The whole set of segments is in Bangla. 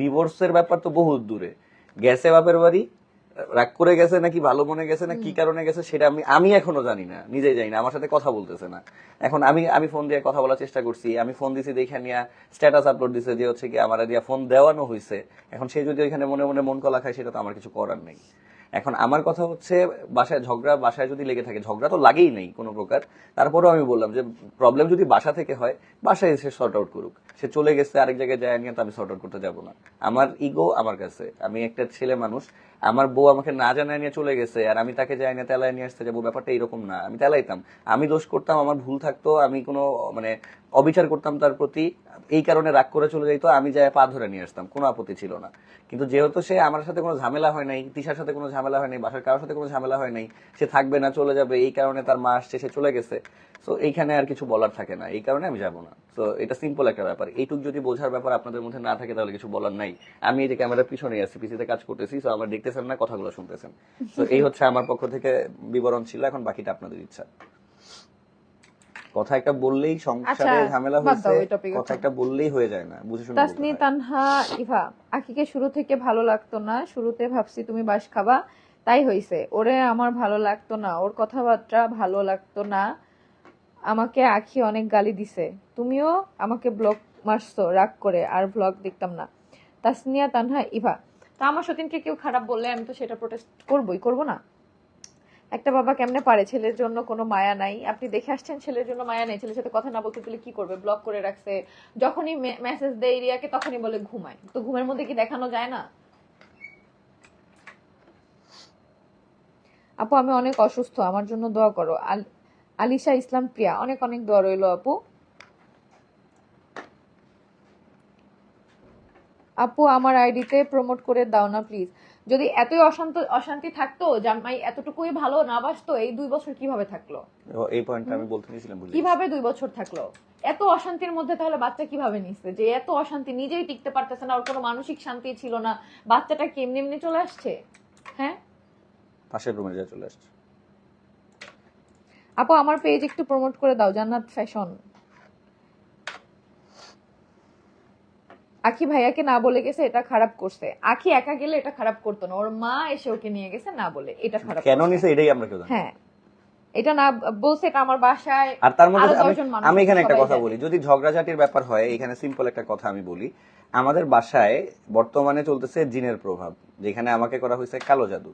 ডিভোর্সের ব্যাপার তো বহুত দূরে। গেছে বাপের বাড়ি রাগ করে গেছে নাকি ভালো মনে গেছে না কি কারণে গেছে সেটা আমি আমি এখনও জানি না নিজেই জানি না আমার সাথে কথা বলতেছে না। এখন আমি আমি ফোন দিয়ে কথা বলার চেষ্টা করছি আমি ফোন দিছি দেখে নিয়ে স্ট্যাটাস আপলোড দিছে যে হচ্ছে কি আমার দিয়া ফোন দেওয়ানো হয়েছে এখন সে যদি ওইখানে মনে মনে মন কলা খায় সেটা তো আমার কিছু করার নেই। এখন আমার কথা হচ্ছে, বাসায় ঝগড়া বাসায় যদি লেগে থাকে, ঝগড়া তো লাগেই নেই কোনো প্রকার, তারপরেও আমি বললাম যে প্রবলেম যদি বাসা থেকে হয়, বাসায় এসে সর্ট আউট করুক। সে চলে গেছে, আরেক জায়গায় যায় নিয়ে তো আমি সর্ট আউট করতে যাব না। আমার ইগো আমার কাছে, আমি একটা ছেলে মানুষ, আমার বউ আমাকে না জানায় নিয়ে চলে গেছে, আর আমি তাকে যাই নিয়ে, তেলায় নিয়ে আসতে যাব, ব্যাপারটা এরকম না, আমি তেলাইতাম। আমি দোষ করতাম, আমার ভুল থাকতো, আমি কোনো মানে অবিচার করতাম তার প্রতি, এই কারণে রাগ করে চলে যাইতো, আমি যাই পা ধরে নিয়ে আসতাম, কোনো আপত্তি ছিল না। কিন্তু যেহেতু সে আমার সাথে কোনো ঝামেলা হয় নাই, তিশার সাথে কোনো ঝামেলা হয় নাই, বাসার কারোর সাথে কোনো ঝামেলা হয় নাই, সে থাকবে না, চলে যাবে, এই কারণে তার মা আসছে, সে চলে গেছে। তো এইখানে আর কিছু বলার থাকে না, এই কারণে আমি যাব না। তো এটা সিম্পল একটা ব্যাপার। এইটুক যদি বোঝার ব্যাপার আপনাদের মধ্যে না থাকে, তাহলে কিছু বলার নাই। আমি এই যে ক্যামেরার পিছনে আছি পিছিতে কাজ করতেছি তো আমার দেখতেছেন না, কথাগুলো শুনতেছেন। তো এই হচ্ছে আমার পক্ষ থেকে বিবরণ ছিল, এখন বাকিটা আপনাদের ইচ্ছা। কথা একটা বললেই সংসারে আচ্ছা, ঝামেলা হয়েছে কথা একটা বললেই হয়ে যায় না বুঝে শুনে তাসনি তানহা ইভা আখিকে শুরু থেকে ভালো লাগতো না শুরুতে ভাবছি তুমি বাস খাবা তাই হইছে। ওরে আমার ভালো লাগতো না ওর কথাবার্তা ভালো লাগতো না আমাকে আখি অনেক গালি দিছে। তুমিও আমাকে ব্লগ মারছো রাগ করে আর ব্লগ দেখতাম না। তাসনিয়া তানহা ইভা। তা আমার সতীনকে কেউ খারাপ বললে আমি তো সেটা প্রোটেস্ট করবই করব না। একটা বাবা কেমনে পারে? ছেলের জন্য কোনো মায়া নাই। আপনি দেখে আসছেন ছেলের জন্য মায়া নেই। ছেলের সাথে কথা না বলতে দিলে কি করবে? ব্লক করে রাখছে। যখনই মেসেজ দেয় রিয়াকে, তখনই বলে ঘুমায়। তো ঘুমের মধ্যে কি দেখানো যায় না? আপু, আমি অনেক অসুস্থ। আমার জন্য দোয়া করো। আল- আলিশা ইসলাম প্রিয়া, অনেক অনেক দোয়া রইল আপু। আপু, আমার আইডিতে প্রমোট করে দাও না প্লিজ যদি এতই অশান্ত অশান্তি থাকতো জামাই এতটুকুই ভালো না বাসতো এই দুই বছর কীভাবে থাকল? এই পয়েন্টটা আমি বলতে নিয়েছিলাম বুঝলি কীভাবে দুই বছর থাকল? এত অশান্তির মধ্যে তাহলে বাচ্চা কীভাবে নিচ্ছে যে এত অশান্তি নিজেই টিকতে পারতেছে না ওর কোনো মানসিক শান্তি ছিল না। বাচ্চাটা কি এমনি এমনি চলে আসছে? হ্যাঁ? পাশের রুমে যা চলে আসছে। আপু আমার পেজ একটু প্রমোট করে দাও জান্নাত ফ্যাশন আখি ভাইয়াকে না বলে গেছে এটা খারাপ করছে। আখি একা গেলে এটা খারাপ করতো না। ওর মা এসে ওকে নিয়ে গেছে না বলে এটা খারাপ কেন নিছে এটাই আমরা কেউ জানি হ্যাঁ। এটা না বলছে এটা আমার বাসায় আর তার মধ্যে আমি এখানে একটা কথা বলি। যদি ঝগড়াঝাটির ব্যাপার হয় এখানে সিম্পল একটা কথা আমি বলি। আমাদের বাসায় বর্তমানে চলতেছে জিনের প্রভাব যেখানে আমাকে করা হয়েছে কালো জাদু।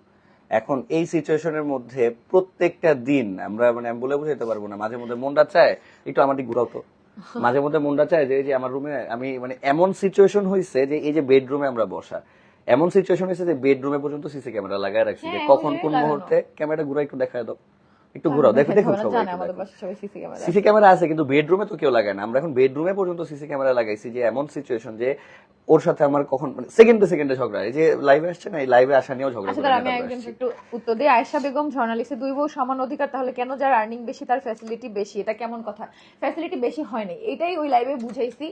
এখন এই সিচুয়েশনের মধ্যে প্রত্যেকটা দিন আমরা মানে বলে বুঝাইতে পারব না মাঝে মধ্যে মনটা চায় একটু আমার দিক ঘুরাও তো। মাঝে মধ্যে মনটা চায় যে এই যে আমার রুমে আমি মানে এমন সিচুয়েশন হয়েছে যে এই যে বেডরুমে আমরা বসা। এমন সিচুয়েশন হয়েছে যে বেডরুমে পর্যন্ত সিসি ক্যামেরা লাগায় রাখছি যে হ্যাঁ, কখন কোন মুহূর্তে ক্যামেরাটা ঘুরে একটু দেখায় দাও। একটু ঘুরাও দেখো জানে সবাই আমাদের দেখো। সবাই সিসি ক্যামেরা সিসি ক্যামেরা আছে কিন্তু বেডরুমে তো কেউ লাগায় না। আমরা এখন বেডরুমে পর্যন্ত সিসি ক্যামেরা লাগাইছি যে এমন সিচুয়েশন যে ওর সাথে আমার কখন মানে সেকেন্ডে সেকেন্ডে ঝগড়া। এই যে লাইভে আসছে না এই লাইভে আসা নিয়েও ঝগড়া আচ্ছা আমি একজন একটু উত্তর দিই। আয়েশা বেগম ঝর্ণালিস্টে দুই বউ সমান অধিকার তাহলে কেন যার আর্নিং বেশি তার ফ্যাসিলিটি বেশি? এটা কেমন কথা? ফ্যাসিলিটি বেশি হয়নি এটাই ওই লাইভে বুঝাইছি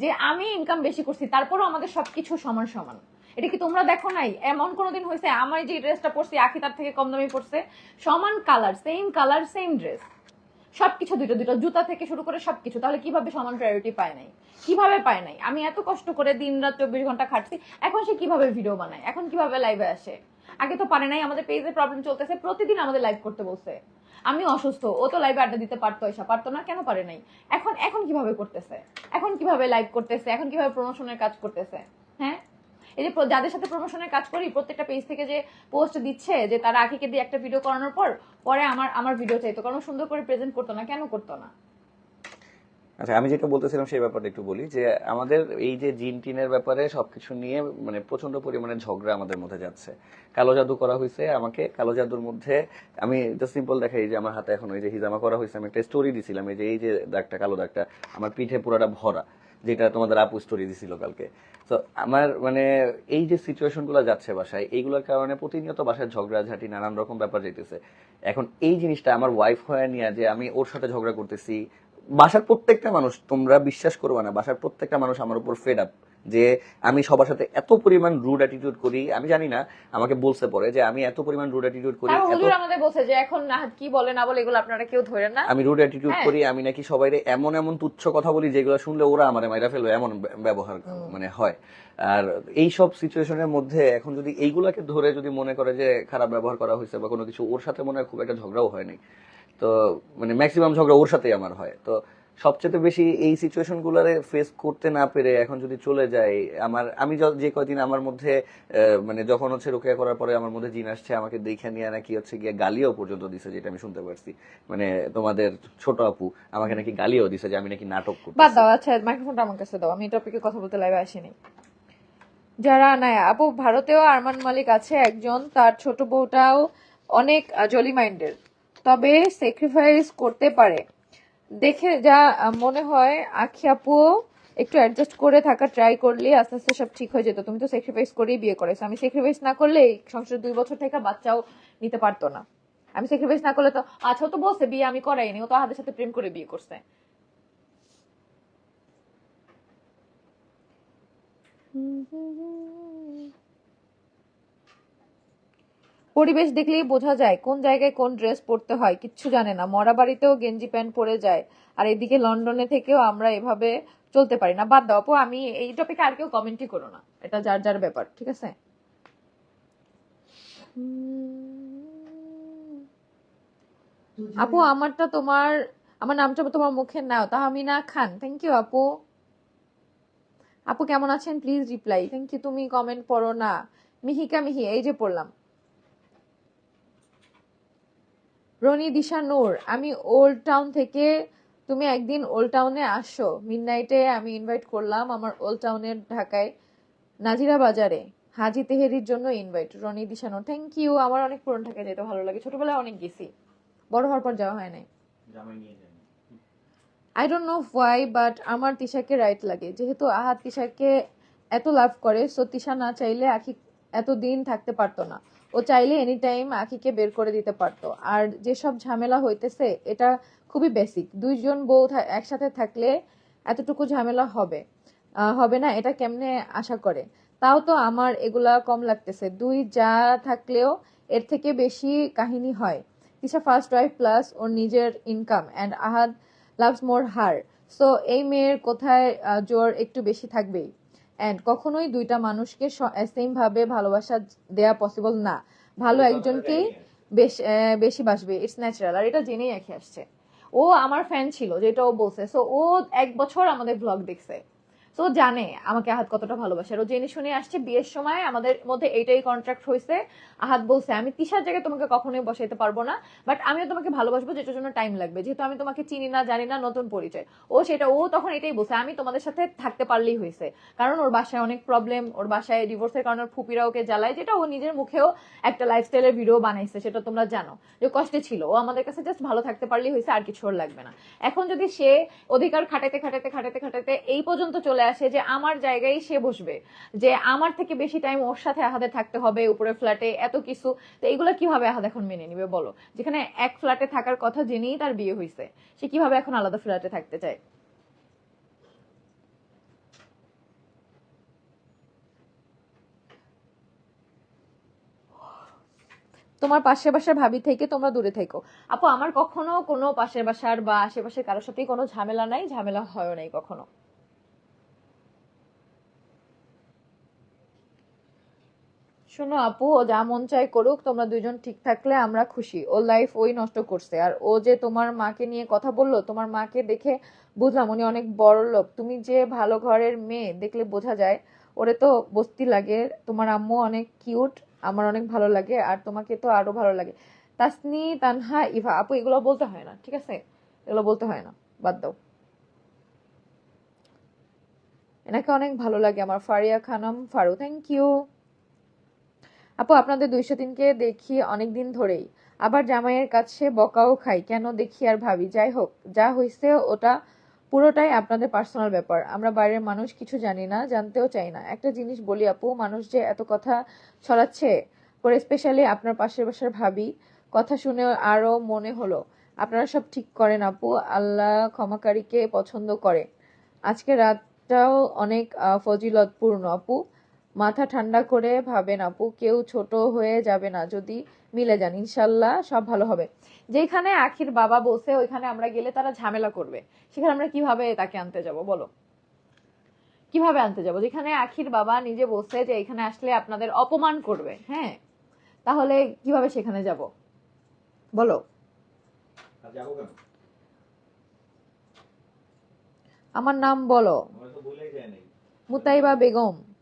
যে আমি ইনকাম বেশি করছি তারপরও আমাদের সবকিছু সমান সমান। এটা কি তোমরা দেখো নাই? এমন কোনোদিন হয়েছে? আমার যে ড্রেসটা পরছি, আখি তার থেকে কম দামি পড়ছে সমান colour same colour same dress সবকিছু দুটো দুটো জুতা থেকে শুরু করে সবকিছু। তাহলে কীভাবে সমান প্রায়োরিটি পায় নাই? কীভাবে পায় নাই? আমি এত কষ্ট করে দিন রাত চব্বিশ ঘণ্টা খাটছি। এখন সে কীভাবে ভিডিও বানায়? এখন কীভাবে লাইভে আসে? আগে তো পারে নাই, আমাদের পেজে প্রবলেম চলতেছে। প্রতিদিন আমাদের লাইভ করতে বলছে। আমি অসুস্থ, ও তো লাইভে আড্ডা দিতে পারতো এসা পারতো না, কেন পারে নাই? এখন এখন কীভাবে করতেছে? এখন কীভাবে লাইভ করতেছে? এখন কীভাবে প্রমোশনের কাজ করতেছে? হ্যাঁ? এই যে যাদের সাথে প্রমোশনের কাজ করি, প্রত্যেকটা পেজ থেকে যে পোস্ট দিচ্ছে, যে তারা আখিকে দিয়ে একটা ভিডিও করানোর পর, পরে আমার আমার ভিডিও চাইতো। কারণ সুন্দর করে প্রেজেন্ট করতো না। কেন করতো না? আচ্ছা আমি যেটা বলতেছিলাম সেই ব্যাপারটা একটু বলি, যে আমাদের এই যে জিন টিনের ব্যাপারে সবকিছু নিয়ে মানে প্রচণ্ড পরিমাণে ঝগড়া আমাদের মধ্যে যাচ্ছে। কালো জাদু করা হয়েছে আমাকে। কালো জাদুর মধ্যে আমি জাস্ট সিম্পল দেখাই যে আমার হাতে এখন ওই যে হিজামা করা হয়েছে আমি একটা স্টোরি দিছিলাম, এই যে এই যে দাগটা, কালো দাগটা, আমার পিঠে পুরোটা ভরা। যেটা তোমাদের আপু স্টোরি দিছিল কালকে। তো আমার মানে এই যে সিচুয়েশনগুলো যাচ্ছে বাসায়, এইগুলোর কারণে প্রতিনিয়ত বাসায় ঝগড়াঝাটি, নানান রকম ব্যাপার যেতেছে এখন এই জিনিসটা আমার ওয়াইফ হয়ে নিয়ে যে আমি ওর সাথে ঝগড়া করতেছি, বাসার প্রত্যেকটা মানুষ তোমরা বিশ্বাস করবে না, বাসার প্রত্যেকটা মানুষ আমার উপর ফেড আপ যে আমি সবার সাথে এত পরিমাণ রুড অ্যাটিটিউড করি আমি জানি না আমাকে বলছে পরে যে আমি এত পরিমাণ রুড অ্যাটিটিউড করি এত হুজুর আমাদের বলছে যে এখন না কি বলে না বলে এগুলো আপনারা কেউ ধরেন না। আমি রুড অ্যাটিটিউড হ্যাঁ। করি আমি নাকি সবাইরে এমন এমন তুচ্ছ কথা বলি যেগুলো শুনলে ওরা আমার মাইরা ফেলবে এমন ব্যবহার মানে হয়। আর এই সব সিচুয়েশনের মধ্যে এখন যদি এইগুলাকে ধরে যদি মনে করে যে খারাপ ব্যবহার করা হয়েছে বা কোনো কিছু ওর সাথে মনে হয় খুব একটা ঝগড়াও হয়নি তো মানে ম্যাক্সিমাম ঝগড়া ওর সাথেই আমার হয়। তো সবচেয়ে বেশি এই সিচুয়েশন গুলারে ফেস করতে না পেরে এখন যদি চলে যায় আমার, আমি যে কয়দিন আমার মধ্যে মানে যখন হচ্ছে রোকেয়া করার পরে আমার মধ্যে জিন আসছে, আমাকে দেখে নিয়ে নাকি হচ্ছে গিয়ে গালিও পর্যন্ত দিছে, যেটা আমি শুনতে পারছি। মানে তোমাদের ছোট আপু আমাকে নাকি গালিও দিছে যে আমি নাকি নাটক করছি বাদ দাও আচ্ছা মাইক্রোফোনটা আমার কাছে দাও, আমি টপিকে কথা বলতে লাইভে আসিনি। যারা নাই আপু, ভারতেও আরমান মালিক আছে একজন, তার ছোট বউটাও অনেক জলি মাইন্ডের তবে স্যাক্রিফাইস করতে পারে। দেখে যা মনে হয় আখি আপু একটু অ্যাডজাস্ট করে থাকা ট্রাই করলে আস্তে আস্তে সব ঠিক হয়ে যেত। তুমি তো স্যাক্রিফাইস করেই বিয়ে করেছ। আমি স্যাক্রিফাইস না করলে এই সংসার দুই বছর থেকে বাচ্চাও নিতে পারতো না। আমি স্যাক্রিফাইস না করলে তো আচ্ছা তো বলছে বিয়ে আমি করাইনি, ও তো আমাদের সাথে প্রেম করে বিয়ে করছে। পরিবেশ দেখলেই বোঝা যায় কোন জায়গায় কোন ড্রেস পরতে হয় কিচ্ছু জানে না। মরা বাড়িতেও গেঞ্জি প্যান্ট পরে যায় আর এদিকে লন্ডনে থেকেও আমরা এভাবে চলতে পারি না। বাদ দাও আপু আমি এই টপিকে আর কেউ কমেন্টই করো না। এটা যার যার ব্যাপার ঠিক আছে? আপু আমারটা তোমার আমার নামটা তোমার মুখে নাও। তাহমিনা খান থ্যাংক ইউ আপু। আপু কেমন আছেন? প্লিজ রিপ্লাই থ্যাংক ইউ তুমি কমেন্ট পড়ো না। মিহিকা মিহি এই যে পড়লাম। রনি দিশা নূর আমি ওল্ড টাউন থেকে তুমি একদিন ওল্ড টাউনে আসো। মিডনাইটে আমি ইনভাইট করলাম আমার ওল্ড টাউনের ঢাকায় নাজিরা বাজারে। হাজি তেহেরির জন্য invite Roni Disha Noor thank you আমার অনেক পুরন ঢাকায় যেতে ভালো লাগে। ছোটবেলায় অনেক গেছি। বড় হওয়ার পর যাওয়া হয় নাই। I don't know why but আমার তিশাকে রাইট লাগে। যেহেতু আহাত তিশাকে এত লাভ করে সো তিশা না চাইলে আখি এত দিন থাকতে পারতো না। ও চাইলে এনি টাইম আখিকে বের করে দিতে পারতো। আর যেসব ঝামেলা হইতেছে, এটা খুবই বেসিক দুইজন বউ একসাথে থাকলে এতটুকু ঝামেলা হবে হবে না, এটা কেমনে আশা করে? তাও তো আমার এগুলা কম লাগতেছে। দুই যা থাকলেও এর থেকে বেশি কাহিনী হয়। তিশা ফার্স্ট ওয়াইফ প্লাস ওর নিজের income and Ahad loves more her so এই মেয়ের কোথায় জোর একটু বেশি থাকবেই। অ্যান্ড কখনোই দুইটা মানুষকে সেমভাবে ভালোবাসা দেয়া পসিবল না। ভালো একজনকেই বেশ বেশি বাসবে। ইটস ন্যাচারাল আর এটা জেনেই একে আসছে। ও আমার ফ্যান ছিল যেটা ও বলছে। সো ও এক বছর আমাদের ব্লগ দেখছে। সো জানে আমাকে আহাত কতটা ভালোবাসে। আর ও জেনে শুনে আসছে, বিয়ের সময় আমাদের মধ্যে এইটাই কন্ট্রাক্ট হয়েছে আহাত বলছে, আমি তিশার জায়গায় তোমাকে কখনোই বসাইতে পারব না বাট আমিও তোমাকে ভালোবাসবো যেটার জন্য টাইম লাগবে। যেহেতু আমি তোমাকে চিনি না, জানি না নতুন পরিচয়। ও সেটা, ও তখন এটাই বলছে, আমি তোমাদের সাথে থাকতে পারলেই হয়েছে কারণ ওর বাসায় অনেক প্রবলেম ওর বাসায় ডিভোর্সের কারণে ওর ফুপিরা ওকে জ্বালায়, যেটা ও নিজের মুখেও একটা লাইফস্টাইলের ভিডিও বানাইছে, সেটা তোমরা জানো। যে কষ্টে ছিল, ও আমাদের কাছে জাস্ট ভালো থাকতে পারলেই হয়েছে আর কিছু ওর লাগবে না। এখন যদি সে অধিকার খাটাতে খাটাতে খাটাতে খাটাতে এই পর্যন্ত চলে আসে যে আমার জায়গায় সে বসবে, যে আমার থেকে বেশি টাইম ওর সাথে আহাদে থাকতে হবে উপরে ফ্ল্যাটে এত কিছু। তো এইগুলো কীভাবে আহাদ এখন মেনে নিবে বলো? যেখানে এক ফ্ল্যাটে থাকার কথা জেনেই তার বিয়ে হয়েছে সে কীভাবে এখন আলাদা ফ্ল্যাটে থাকতে চায়? তোমার পাশের বাসার ভাবি থেকে তোমরা দূরে থেকো। আপু, আমার কখনো কোনো পাশের বাসার বা আশেপাশের কারোর সাথেই কোনো ঝামেলা নাই, ঝামেলা হয় নাই কখনো। শোনো আপু, ও যা মন চাই করুক, তোমরা দুজন ঠিক থাকলে আমরা খুশি। ও লাইফ ওই নষ্ট করছে। আর ও যে তোমার মাকে নিয়ে কথা বলল, তোমার মাকে দেখে বুঝলাম উনি অনেক বড় লোক। তুমি যে ভালো ঘরের মেয়ে, দেখলে বোঝা যায় ওরে তো বস্তি লাগে। তোমার আম্মু অনেক কিউট আমার অনেক ভালো লাগে, আর তোমাকে তো আরও ভালো লাগে। তাসনি, তানহা, ইভা, আপু, এগুলো বলতে হয় না, ঠিক আছে? এগুলো বলতে হয় না, বাদ দাও। এনাকে অনেক ভালো লাগে, আমার ফারিয়া খানম, ফারু থ্যাংক ইউ আপু, আপনাদের দুইশো তিনকে দেখি অনেক দিন ধরেই। আবার জামাইয়ের কাছে বকাও খাই, কেন দেখি আর ভাবি। যাই হোক, যা হয়েছে ওটা পুরোটাই আপনাদের পার্সোনাল ব্যাপার। আমরা বাইরের মানুষ, কিছু জানি না, জানতেও চাই না। একটা জিনিস বলি আপু, মানুষ যে এত কথা ছড়াচ্ছে, করে স্পেশালি আপনার পাশের বাসার ভাবি, কথা শুনে আরও মনে হলো। আপনারা সব ঠিক করেন আপু, আল্লাহ ক্ষমাকারীকে পছন্দ করে। আজকে রাতটাও অনেক ফজিলতপূর্ণ আপু। মাথা ঠান্ডা করে ভাবেন আপু কেউ ছোট হয়ে যাবে না যদি মিলে যান ইনশাল্লাহ সব ভালো হবে। যেখানে আখির বাবা বসে ওইখানে আমরা গেলে তারা ঝামেলা করবে। সেখানে আমরা কীভাবে তাকে আনতে যাব বলো? কীভাবে আনতে যাব? যেখানে আখির বাবা নিজে বসে যে এখানে আসলে আপনাদের অপমান করবে। হ্যাঁ? তাহলে কীভাবে সেখানে যাব? বলো। যাব আমার নাম বলো। মুতাইবা বেগম।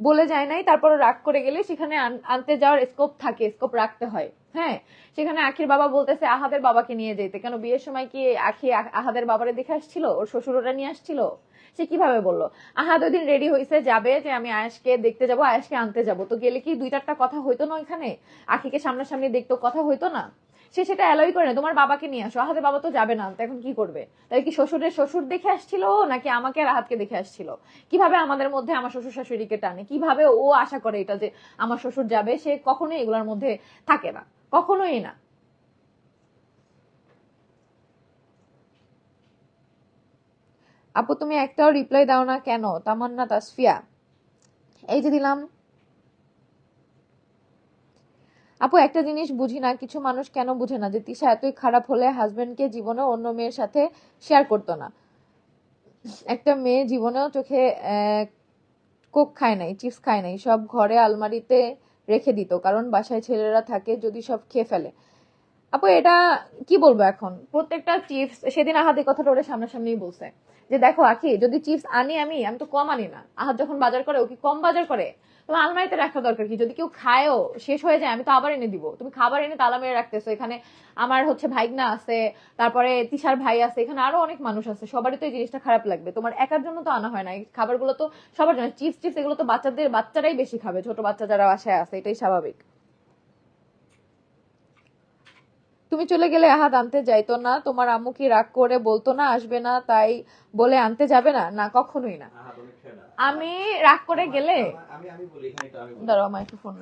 বলে যায় নাই তারপর রাগ করে গেলে সেখানে আনতে যাওয়ার স্কোপ থাকে স্কোপ রাখতে হয়। হ্যাঁ সেখানে আখির বাবা বলতেছে, আহাদের বাবাকে নিয়ে যেতে। কেন বিয়ের সময় কি আখি আহাদের বাবারে দেখে আসছিল? ওর শ্বশুর ওরা নিয়ে আসছিল? সে কীভাবে বলল? আহাদ ওই দিন রেডি হয়েছে যাবে যে আমি আয়াসকে দেখতে যাব আয়াসকে আনতে যাব। তো গেলে কি দুই চারটা কথা হইতো না ওইখানে? আখিকে সামনাসামনি দেখতো, কথা হইতো না? সে সেটা অ্যালয় করে না। তোমার বাবাকে নিয়ে আসো। আহাদের বাবা তো যাবে না। এখন কি করবে? তাই কি শ্বশুরের শ্বশুর দেখে আসছিল নাকি আমাকে আর আহাতকে দেখে আসছিল? কীভাবে আমাদের মধ্যে আমার শ্বশুর শাশুড়িকে টানে? কীভাবে ও আশা করে এটা যে আমার শ্বশুর যাবে? সে কখনোই এগুলোর মধ্যে থাকে না। কখনোই না। আপু, তুমি একটাও রিপ্লাই দাও না কেন? তামান্না, তাসফিয়া। এই যে দিলাম। আপু, একটা জিনিস বুঝি না, কিছু মানুষ কেন বুঝে না যে তিশা এতই খারাপ হলে হাজবেন্ডকে জীবনে অন্য মেয়ের সাথে শেয়ার করতো না। একটা মেয়ে জীবনেও চোখে কোক খায় নাই, চিপস খায় নাই, সব ঘরে আলমারিতে রেখে দিত, কারণ বাসায় ছেলেরা থাকে, যদি সব খেয়ে ফেলে। আপু, এটা কি বলব এখন? প্রত্যেকটা চিপস, সেদিন এই কথাটা ওরা সামনাসামনি বলছে, যে দেখো আখি, যদি চিপস আনি আমি আমি তো কম আনি না। আহাদ যখন বাজার করে, ও কি কম বাজার করে? তোমার আলমারিতে রাখা দরকার কি? যদি কেউ খায়ও, শেষ হয়ে যায়, আমি তো আবার এনে দিব। তুমি খাবার এনে তালা মেরে রাখতেছো। এখানে আমার হচ্ছে ভাইগনা আছে, তারপরে তিশার ভাই আছে, এখানে আরও অনেক মানুষ আছে। সবারই তো এই জিনিসটা খারাপ লাগবে। তোমার একার জন্য তো আনা হয় না। এই খাবারগুলো তো সবার জন্য। চিপস টিপস এগুলো তো বাচ্চাদের, বাচ্চারাই বেশি খাবে। ছোট বাচ্চা যারা বাসায় আছে, এটাই স্বাভাবিক। তুমি চলে গেলে আহাদ আনতে যাইতো না। তোমার আম্মু কি রাগ করে বলতো না, আসবে না, তাই বলে আনতে যাবে না? না, কখনোই না। আমি রাগ করে গেলে? আমি আমি এখানে একটু আমি মাইক্রোফোন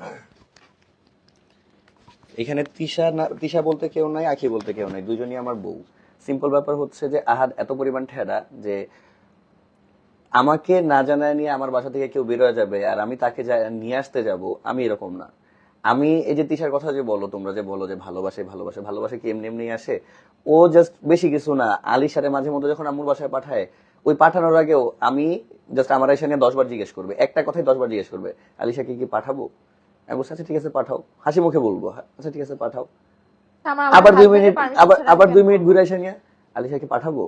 এখানে তিশা না তিশা বলতে কেউ নাই আখি বলতে কেউ নাই দুজনই আমার বউ। সিম্পল ব্যাপার হচ্ছে যে আহাদ এত পরিমাণ ঠেরা যে আমাকে না জানায় নিয়ে আমার বাসা থেকে কেউ বেরোয় যাবে আর আমি তাকে নিয়ে আসতে যাব আমি এরকম না। আমি এই যে তিশার কথা যে বলো তোমরা যে বলো যে ভালোবাসে ভালোবাসে ভালোবাসে কি এমনি এমনি আসে? ও জাস্ট বেশি কিছু না। আলির সাথে মাঝে মধ্যে যখন আম্মুর বাসায় পাঠায় ওই পাঠানোর আগেও আমি জাস্ট আমার এসে নিয়ে দশ বার জিজ্ঞেস করবে। একটা কথাই দশ বার জিজ্ঞেস করবে আলিশাকে কি পাঠাবো? আমি বলছি আচ্ছা ঠিক আছে পাঠাও। হাসি মুখে বলব "হ্যাঁ, আচ্ছা ঠিক আছে পাঠাও। আবার দুই মিনিট আবার আবার দুই মিনিট ঘুরে এসে নিয়ে আলিশাকে পাঠাবো?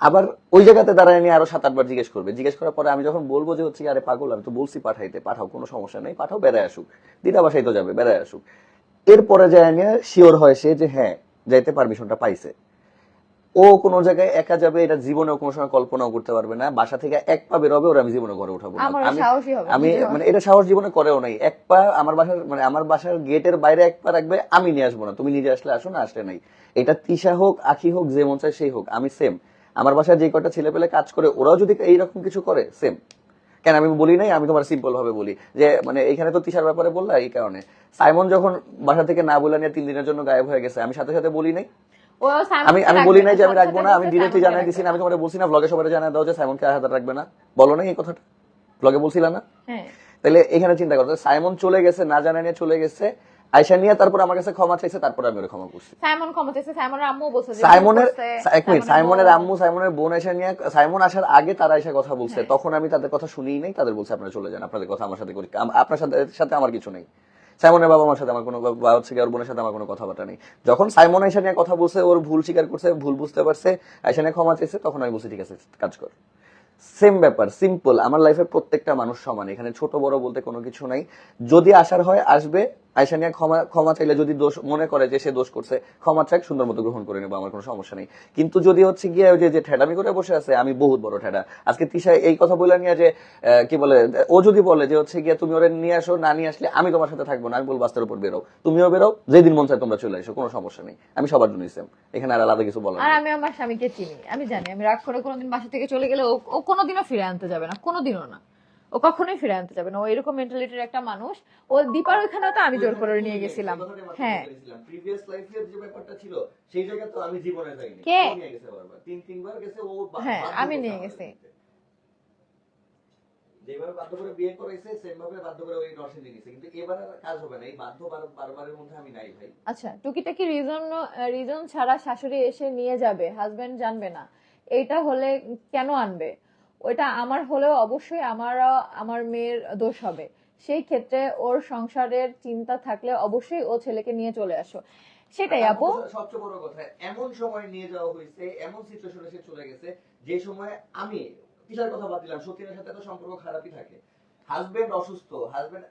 আবার ওই জায়গাতে দাঁড়ায় নিয়ে আরও সাত আটবার জিজ্ঞেস করবে। জিজ্ঞেস করার পরে আমি যখন বলব যে হচ্ছে আরে পাগল আমি তো বলছি পাঠাইতে পাঠাও কোনো সমস্যা নেই পাঠাও বেড়ায় আসুক। দিদা বাসায় তো যাবে বেড়ায় আসুক। এরপরে যায় নিয়ে শিওর হয় সে যে হ্যাঁ যাইতে পারমিশনটা পাইছে। ও কোনো জায়গায় একা যাবে এটা জীবনেও কোনো সময় কল্পনাও করতে পারবে না। বাসা থেকে এক পা বেরোবে ওরা আমি জীবনে ঘরে উঠাবো আমি আমি মানে এটা সাহস জীবনে করেও নাই। এক পা আমার বাসার মানে আমার বাসার গেটের বাইরে এক পা রাখবে আমি নিয়ে আসব না। তুমি নিজে আসলে আসো না আসলে নাই। এটা তিশা হোক আখি হোক যে মন চায় সেই হোক আমি সেম আমার বাসায় যে কটা ছেলে পেলে কাজ করে ওরাও যদি এইরকম কিছু করে সেম কেন আমি বলি নাই? আমি তোমার সিম্পল ভাবে বলি। যে মানে এখানে তো তিশার ব্যাপারে বললা এই কারণে। সাইমন যখন বাসা থেকে না বলে নিয়ে তিন দিনের জন্য গায়েব হয়ে গেছে আমি সাথে সাথে বলি নাই? আমি আমি বলি নাই যে আমি রাখব না আমি ডিরেক্টলি জানাই দিছি না আমি তোমার বলছি না ব্লগে সবাই জানাই দাও যে সাইমনকে হাজার রাখবে না। বলো না এই কথাটা? ব্লগে বলছিলা না? হ্যাঁ। তাহলে এখানে চিন্তা করতে সাইমন চলে গেছে না জানা নিয়ে চলে গেছে আয়সা নিয়ে তারপর আমার কাছে ক্ষমা চাইছে তারপর আমি ওর ক্ষমা করছি। সাইমন ক্ষমা চাইছে সাইমনের আম্মু বলছে সাইমনের এক মিনিট সাইমনের আম্মু সাইমনের বোন নিয়ে সাইমন আসার আগে তারা এসে কথা বলছে। হ্যাঁ। তখন আমি তাদের কথা শুনিই নাই তাদের বলছে আপনারা চলে যান আপনাদের কথা আমার সাথে করি আপনার সাথে সাথে আমার কিছু নেই। সাইমনের বাবা আমার সাথে আমার কোনো বা হচ্ছে ওর বোনের সাথে আমার কোনো কথাবার্তা নেই। যখন সাইমন এসে নিয়ে কথা বলছে ওর ভুল স্বীকার করছে ভুল বুঝতে পারছে এসে নিয়ে ক্ষমা চাইছে তখন আমি বলছি ঠিক আছে কাজ কর। সেম ব্যাপার সিম্পল আমার লাইফে প্রত্যেকটা মানুষ সমান। এখানে ছোট বড় বলতে কোনো কিছু নাই। যদি আসার হয় আসবে। আয়সা নিয়ে ক্ষমা ক্ষমা চাইলে যদি দোষ মনে করে যে সে দোষ করছে ক্ষমা চাক সুন্দর মতো গ্রহণ করে নেব আমার কোনো সমস্যা নেই। কিন্তু যদি হচ্ছে গিয়ে ওই যে ঠেডামি করে বসে আছে আমি বহুত বড় ঠেডা। আজকে তিশা এই কথা বলে নিয়ে যে কি বলে ও যদি বলে যে হচ্ছে গিয়ে তুমি ওরে নিয়ে আসো না নিয়ে আসলে আমি তোমার সাথে থাকব না আমি বলব বাস্তার উপর বেরো তুমিও বেরো যেদিন মন চায় তোমরা চলে এসো কোনো সমস্যা নেই। আমি সবার জন্য সেম এখানে আর আলাদা কিছু বলার আর আমি আমার স্বামীকে চিনি আমি জানি আমি রাগ করে কোনোদিন বাসা থেকে চলে গেলে ও কোনোদিনও ফিরে আনতে যাবে না কোনোদিনও না। ও কখনোই ফিরে আনতে যাবে না। ও এরকম মেন্টালিটির একটা মানুষ। ও দীপার ওইখানে তো আমি জোর করে নিয়ে গেছিলাম। হ্যাঁ। প্রিভিয়াস লাইফের যে ব্যাপারটা ছিল সেই জায়গা তো আমি জীবনে যাইনি। কে? নিয়ে গেছে বারবার। তিন তিনবার গেছে ও হ্যাঁ, আমি নিয়ে গেছি। যেভাবে বাধ্য করে বিয়ে করাইছে বাধ্য করে ওই নরসিংদী নিছে কিন্তু এবার কাজ হবে না। এই বাধ্য বারবারের মধ্যে আমি নাই ভাই। আচ্ছা টুকিটাকি রিজন রিজন ছাড়া শাশুড়ি এসে নিয়ে যাবে হাজবেন্ড জানবে না। এটা হলে কেন আনবে? ওইটা আমার হলেও অবশ্যই আমার আমার মেয়ের দোষ হবে। সেই ক্ষেত্রে ওর সংসারের চিন্তা থাকলে অবশ্যই ও ছেলেকে নিয়ে চলে আসো। সেটাই আপু। সবচেয়ে বড় কথা এমন সময় নিয়ে যাওয়া হয়েছে এমন সিচুয়েশনে সে চলে গেছে যে সময় আমি কিসের কথা বাদ দিলাম? সতীনের সাথে তো সম্পর্ক খারাপই থাকে। হাজবেন্ড অসুস্থ হাজবেন্ড